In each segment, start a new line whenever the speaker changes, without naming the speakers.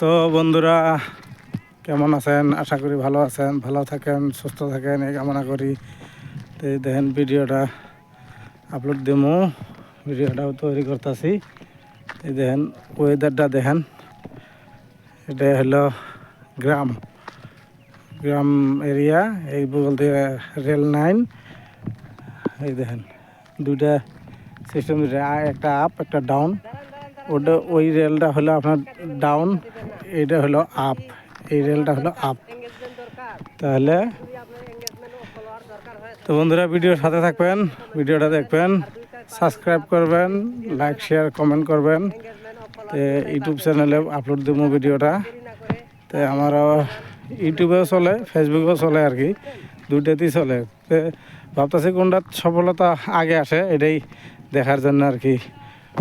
তো বন্ধুরা, কেমন আছেন? আশা করি ভালো আছেন, ভালো থাকেন, সুস্থ থাকেন, এই কামনা করি। তো দেখেন ভিডিওটা আপলোড দেবো ভিডিওটাও তৈরি করতেছি। এই দেখেন ওয়েদারটা দেখেন। এটা হলো গ্রাম। গ্রাম এরিয়া, এই বলতে রেল লাইন এই দেখেন, দুইটা সিস্টেম একটা আপ একটা ডাউন ওটা ওই রেলটা হলো আপনার ডাউন এইটা হলো আপ, এই রেলটা হলো আপ। তাহলে তো বন্ধুরা, ভিডিওর সাথে থাকবেন, ভিডিওটা দেখবেন সাবস্ক্রাইব করবেন লাইক শেয়ার কমেন্ট করবেন। তো ইউটিউব চ্যানেলে আপলোড দেবো ভিডিওটা। তো আমার ইউটিউবেও চলে ফেসবুকেও চলে আর কি, দুইটাতেই চলে। তো ভাবতেছি কোনটার সফলতা আগে আসে, এটাই দেখার জন্য আর কি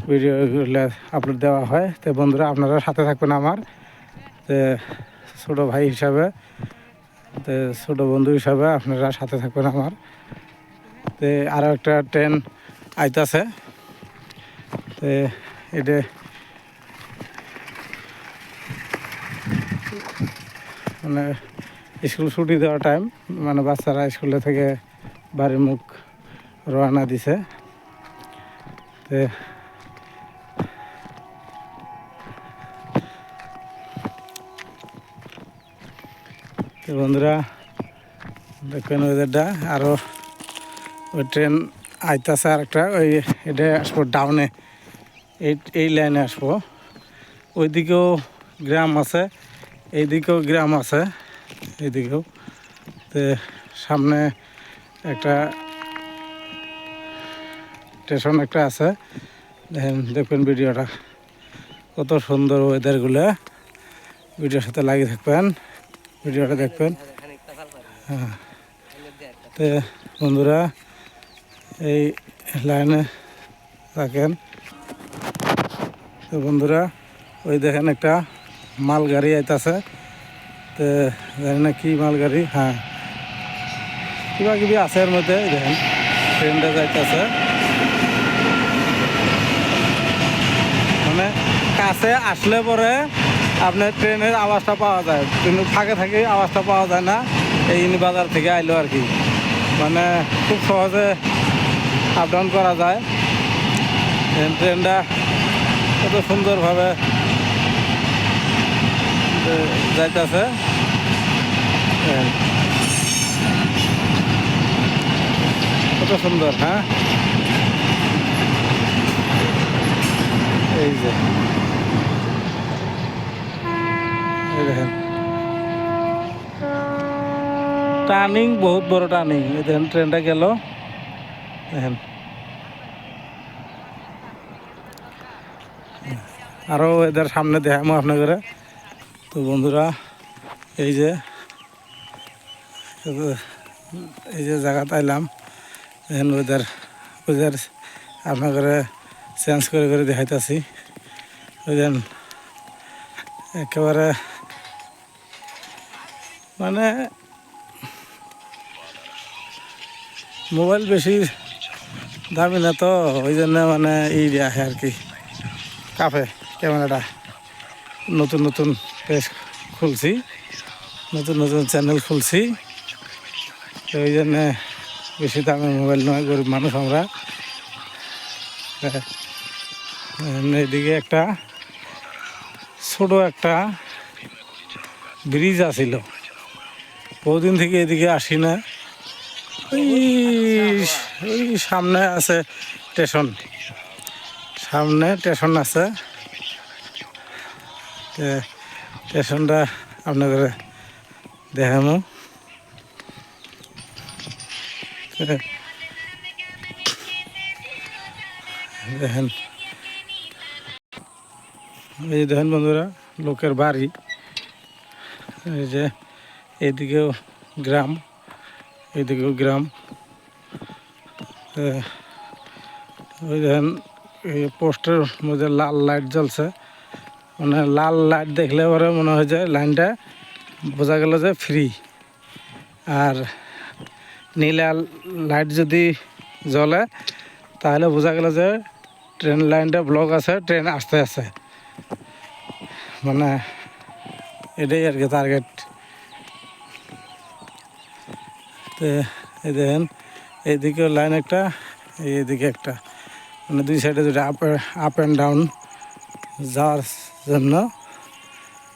ভিডিওগুলো আপলোড দেওয়া হয়। তো বন্ধুরা, আপনারা সাথে থাকবেন আমার। তো ছোটো ভাই হিসাবে, তো ছোটো বন্ধু হিসাবে আপনারা সাথে থাকবেন আমার। তো আরও একটা ট্রেন আইতাছে। তো এটা মানে স্কুল ছুটি দেওয়ার টাইম মানে বাচ্চারা স্কুলে থেকে বাড়ির মুখ রওনা দিছে। তো বন্ধুরা দেখবেন ওয়েদারটা। আরও ওই ট্রেন আইতাছে আর একটা ওই এটা আসব ডাউনে এই এই লাইনে আসব। ওইদিকেও গ্রাম আছে, এইদিকেও গ্রাম আছে, এইদিকেও। তো সামনে একটা স্টেশন একটা আছে। দেখেন দেখবেন ভিডিওটা। কত সুন্দর ওয়েদারগুলো ভিডিওর সাথে লাগিয়ে থাকবেন। ভিডিওটা দেখবেন। হ্যাঁ। তো বন্ধুরা, এই লাইনে থাকেন। তো বন্ধুরা, ওই দেখেন একটা মালগাড়ি আইতাছে। তো জানি না কি মালগাড়ি হ্যাঁ। কিবা কিবি আছে এর মধ্যে দেখেন, ট্রেনটা যাইতেছে। মানে কাছে আসলে পরে আপনার ট্রেনের আওয়াজটা পাওয়া যায়। কিন্তু ফাঁকে থাকে আওয়াজটা পাওয়া যায় না। এই বাজার থেকে আইলো আর কি। মানে খুব সহজে আপ ডাউন করা যায়। ট্রেনটা কত সুন্দরভাবে যাইতাছে। কত সুন্দর হ্যাঁ? এই যে এই দেখেন। টার্নিং, বহুত বড় টার্নিং। এই দেখেন, ট্রেনটা গেল। দেখেন। আরও এদের সামনে দেখামো আপনাদের তো বন্ধুরা, এই যে এই যে জায়গাতে আইলাম দেখেন ওদের ওদের আপনাদের চেঞ্জ করে করে দেখাইতেছি। ওই দেন একেবারে মানে মোবাইল বেশি দামি না তো, ওই জন্য মানে এই দেখে আর কি। কাফে, ক্যামেরাটা নতুন নতুন পেজ খুলছি, নতুন নতুন চ্যানেল খুলছি। তো ওই জন্যে বেশি দামে মোবাইল নয়, গরিব মানুষ আমরা। হ্যাঁ। এদিকে একটা ছোট একটা ব্রিজ আছিল। বহুদিন থেকে এদিকে আসি না। ওই সামনে আছে স্টেশন। সামনে স্টেশন আছে। স্টেশনটা আপনাদের দেখামো। দেখেন। এই দেখেন বন্ধুরা, লোকের বাড়ি। এই যে এইদিকেও গ্রাম এইদিকেও গ্রাম। ওই দেখেন, এই পোস্টের মধ্যে লাল লাইট জ্বলছে। মানে লাল লাইট দেখলে পরে মনে হয় যে লাইনটা বোঝা গেল যে ফ্রি। আর নীলা লাইট যদি জ্বলে, তাহলে বোঝা গেল যে ট্রেন লাইনটা ব্লক আছে, ট্রেন আসতে আছে। মানে এটাই আর কি টার্গেট এই দেখেন এইদিকে লাইন একটা এইদিকে একটা। মানে দুই সাইডে দুটা আপ আপ অ্যান্ড ডাউন যাওয়ার জন্য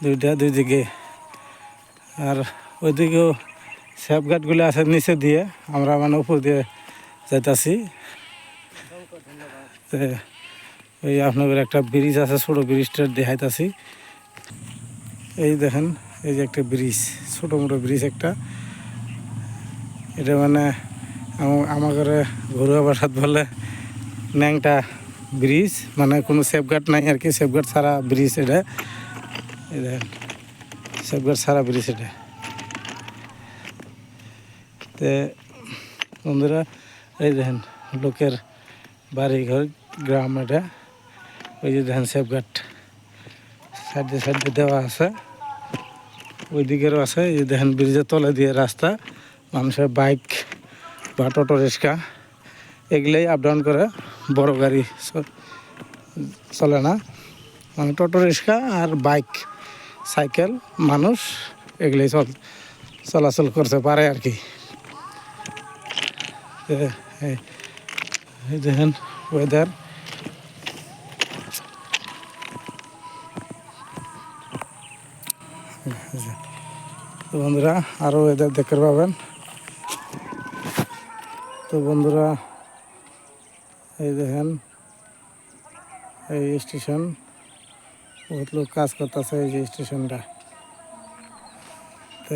দুইটা দুই দিকে আর ওইদিকেও সেফগার্ডগুলো আছে নিচে দিয়ে, আমরা মানে উপর দিয়ে যাইতাছি। তো ওই আপনাদের একটা ব্রিজ আছে, ছোটো ব্রিজটা দেখাইতাছি। এই দেখেন, এই যে একটা ব্রিজ ছোটো মোটো ব্রিজ একটা। এটা মানে আম- আমাদের ঘরোয়া ভাষাত বলে ন্যাংটা ব্রিজ মানে কোনো সেফগার্ড নাই আর কি সেফগার্ড ছাড়া ব্রিজ এটা। দেখেন সেফগার্ড ছাড়া ব্রিজ এটা। তে বন্ধুরা, এই দেখেন লোকের বাড়ি ঘর গ্রাম এটা। ওই যে দেখেন সেফগার্ড সাইডে সাইডে দেওয়া আছে। ওই দিকেরও আছে, এই দেখেন ব্রিজের তলে দিয়ে রাস্তা। মানুষের বাইক বা টোটো, রিক্সা এগুলোই আপ ডাউন করে বড় গাড়ি চলে না। মানে টোটো, রিক্সা আর বাইক, সাইকেল মানুষ এগুলোই চল, চলাচল করতে পারে আর কি। দেখেন ওয়েদার বন্ধুরা আরও ওয়েদার দেখতে পাবেন। তো বন্ধুরা, এই দেখেন, এই স্টেশন। বহুত লোক কাজ করতেছে এই যে স্টেশনটা। তো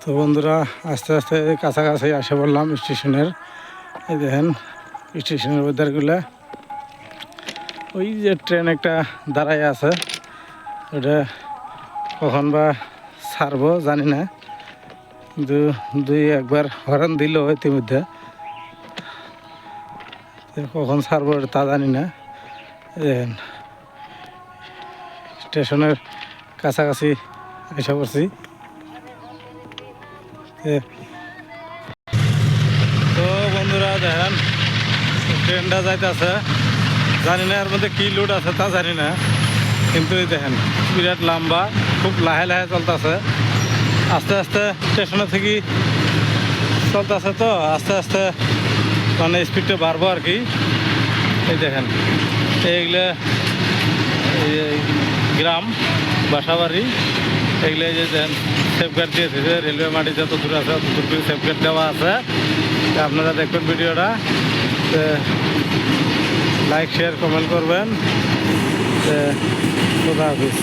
তো বন্ধুরা, আস্তে আস্তে কাছাকাছি আসে বললাম স্টেশনের। এই দেখেন, স্টেশনের ওয়েদারগুলো ওই যে ট্রেন একটা দাঁড়ায় আছে। ওটা কখন বা ছাড়বো, জানি না। কিন্তু দুই, একবার হরন দিল ইতিমধ্যে। কখন ছাড়বো তা জানি না। স্টেশনের কাছাকাছি এসে পড়ছি। তো বন্ধুরা, দেখেন, ট্রেনটা যাইতেছে। জানি না এর মধ্যে কী লোড আছে তা জানি না। কিন্তু দেখেন, বিরাট লম্বা। খুব লাহে লাহে চলতেছে। আস্তে আস্তে স্টেশনে থেকে চলতেছে তো, আস্তে আস্তে মানে স্পিডটা বাড়বো আর কি। এই দেখেন, এইগুলো, এই গ্রাম, বাসাবাড়ি এগুলো এই যে দেখেন সেফগার্ড দিয়ে দিয়েছে রেলওয়ে মাটি যত দূর আছে তত দূর সেফগার্ড দেওয়া আছে। আপনারা দেখবেন ভিডিওটা লাইক শেয়ার কমেন্ট করবেন। খুদা হাফিজ।